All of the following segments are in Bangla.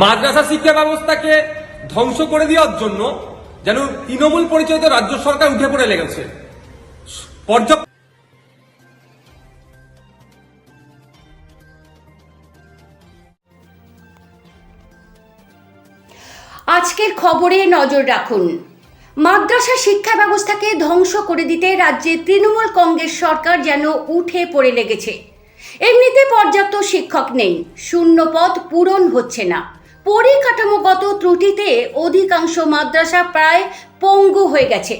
মাদ্রাসা শিক্ষা ব্যবস্থাকে ধ্বংস করে দেওয়ার জন্য যেন তৃণমূল পরিচালিত রাজ্য সরকার উঠে পড়ে লেগেছে। পর্যাপ্ত আজকের খবরে নজর রাখুন। মাদ্রাসা শিক্ষা ব্যবস্থাকে ধ্বংস করে দিতে রাজ্যে তৃণমূল কংগ্রেস সরকার যেন উঠে পড়ে লেগেছে। এমনিতে পর্যাপ্ত শিক্ষক নেই। শূন্য পদ পূরণ হচ্ছে না। পরিকাঠামোগত ত্রুটিতে অধিকাংশ মাদ্রাসা প্রায় পঙ্গু হয়ে গেছে।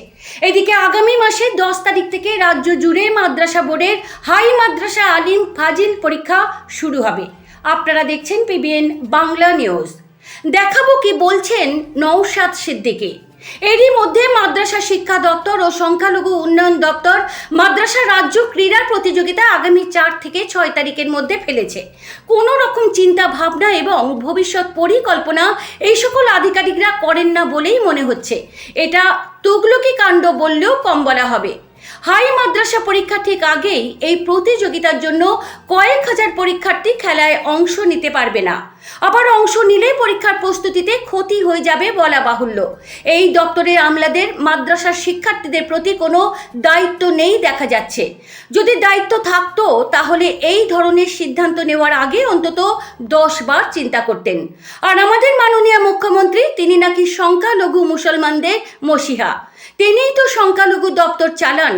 এদিকে আগামী মাসে দশ তারিখ থেকে রাজ্য জুড়ে মাদ্রাসা বোর্ডের হাই মাদ্রাসা আলিম ফাজিল পরীক্ষা শুরু হবে। আপনারা দেখছেন পিবিএন বাংলা নিউজ। দেখাবো কি বলছেন নৌসাদ সিদ্দিকী। এরই মধ্যে মাদ্রাসা শিক্ষা দপ্তর ও সংখ্যালঘু উন্নয়ন দপ্তর মাদ্রাসা রাজ্য ক্রীড়া প্রতিযোগিতা আগামী চার থেকে ছয় তারিখের মধ্যে ফেলেছে। কোনো রকম চিন্তা, ভাবনা এবং ভবিষ্যৎ পরিকল্পনা এই সকল আধিকারিকরা করেন না বলেই মনে হচ্ছে। এটা তুগলকি কাণ্ড বললেও কম বলা হবে। হাই মাদ্রাসা পরীক্ষা ঠিক আগেই এই প্রতিযোগিতার জন্য কয়েক হাজার পরীক্ষার্থী খেলায় অংশ নিতে পারবে না। আবার অংশ নিলে পরীক্ষার প্রস্তুতিতে ক্ষতি হয়ে যাবে বলা বাহুল্য। এই দপ্তরের আমলাদের মাদ্রাসার শিক্ষার্থীদের প্রতি কোনো দায়িত্ব নেই দেখা যাচ্ছে। যদি দায়িত্ব থাকতো, তাহলে এই ধরনের সিদ্ধান্ত নেওয়ার আগে অন্তত দশ বার চিন্তা করতেন। আর আমাদের মাননীয় মুখ্যমন্ত্রী, তিনি নাকি সংখ্যালঘু মুসলমানদের মসিহা। তিনিই তো সংখ্যালঘু দপ্তর চালান।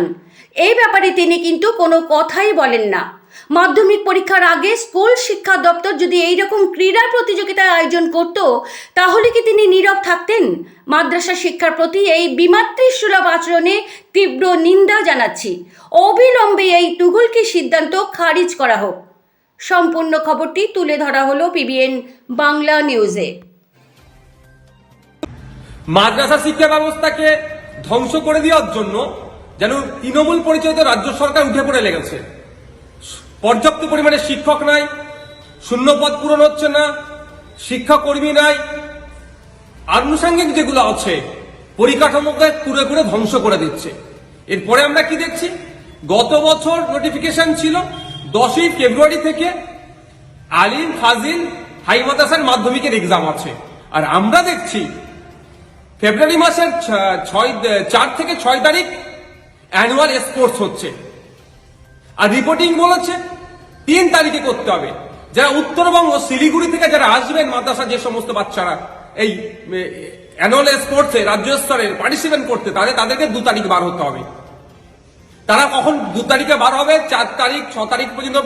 এই ব্যাপারে তিনি কিন্তু কোনো কথাই বলেন না। মাধ্যমিক পরীক্ষার আগে স্কুল শিক্ষা দপ্তর যদি এই রকম ক্রীড়া প্রতিযোগিতার আয়োজন করত, তাহলে কি তিনি নীরব থাকতেন? মাদ্রাসা শিক্ষার প্রতি এই বিমাতৃসুলভ আচরণে তীব্র নিন্দা জানাচ্ছি। অবিলম্বে এই তুগুলকি সিদ্ধান্ত খারিজ করা হোক। সম্পূর্ণ খবরটি তুলে ধরা হলো পিবিএন বাংলা নিউজে। মাদ্রাসা শিক্ষা ব্যবস্থাকে ধ্বংস করে দেওয়ার জন্য যেন তৃণমূল পরিচালিত রাজ্য সরকার উঠে পড়ে লেগেছে। পর্যাপ্ত পরিমাণে শিক্ষক নাই, শূন্য পদ পূরণ হচ্ছে না, শিক্ষাকর্মী নাই। আনুষঙ্গিক যেগুলো আছে, পরিকাঠামোকে কুড়ে কুড়ে ধ্বংস করে দিচ্ছে। এরপরে আমরা কি দেখছি? গত বছর নোটিফিকেশন ছিল, দশই ফেব্রুয়ারি থেকে আলিম, ফাজিল, হাই মাদ্রাসার মাধ্যমিকের এক্সাম আছে। আর আমরা দেখছি, ফেব্রুয়ারি মাসের ছয়, চার থেকে ছয় তারিখ অ্যানুয়াল স্পোর্টস হচ্ছে। আর রিপোর্টিং বলেছে, তিন তারিখে করতে হবে। যারা উত্তরবঙ্গ, শিলিগুড়ি থেকে যারা আসবেন, মাদ্রাসা যে সমস্ত বাচ্চারা এই অ্যানুয়াল স্পোর্টসে রাজ্য স্তরের পার্টিসিপেন্ট করতে তাহলে তাদেরকে দু তারিখ বার হতে হবে। তারা কখন দু তারিখে বার হবে? চার তারিখ, ছ তারিখ পর্যন্ত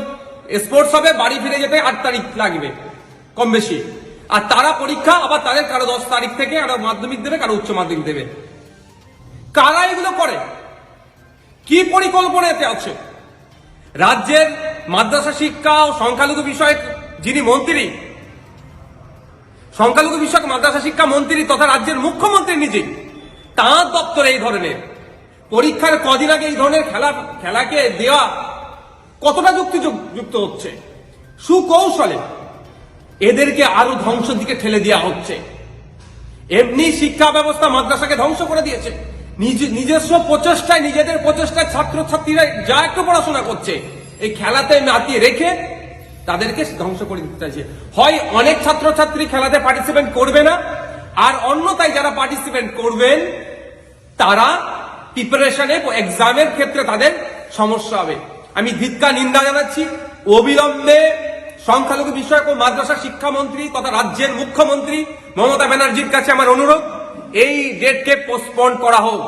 স্পোর্টস হবে, বাড়ি ফিরে যেতে আট তারিখ লাগবে, কম বেশি। আর তারা পরীক্ষা, আবার তাদের কারও দশ তারিখ থেকে কারও মাধ্যমিক দেবে, কারও উচ্চ মাধ্যমিক দেবে। কারা এগুলো করে? কি পরিকল্পনা এতে আছে? রাজ্যের মাদ্রাসা শিক্ষা ও সংখ্যালঘু বিষয়ক যিনি মন্ত্রী, সংখ্যালঘু বিষয়ক মাদ্রাসা শিক্ষা মন্ত্রী তথা রাজ্যের মুখ্যমন্ত্রী নিজেই, তাঁর দপ্তরে এই ধরনের, পরীক্ষার কদিন আগে এই ধরনের খেলা, খেলাকে দেওয়া কতটা যুক্তিযুক্ত হচ্ছে? সুকৌশলে এদেরকে আরও ধ্বংসের দিকে ঠেলে দেওয়া হচ্ছে। এমনি শিক্ষা ব্যবস্থা মাদ্রাসাকে ধ্বংস করে দিয়েছে। নিজস্ব প্রচেষ্টায়, নিজেদের প্রচেষ্টায় ছাত্রছাত্রীরা যা একটু পড়াশোনা করছে, এই খেলাতে মাতিয়ে রেখে তাদেরকে ধ্বংস করে দিতে চাইছে। হয় অনেক ছাত্রছাত্রী খেলাতে পার্টিসিপেট করবে না, আর অন্যতায় যারা পার্টিসিপেট করবেন, তারা প্রিপারেশনে এক্সামের ক্ষেত্রে তাদের সমস্যা হবে। আমি ধিক্কা নিন্দা জানাচ্ছি। অবিলম্বে সংখ্যালঘু বিষয়ক ও মাদ্রাসা শিক্ষামন্ত্রী তথা রাজ্যের মুখ্যমন্ত্রী মমতা ব্যানার্জির কাছে আমার অনুরোধ। এই ডেটকে পোস্টপন করা হোক।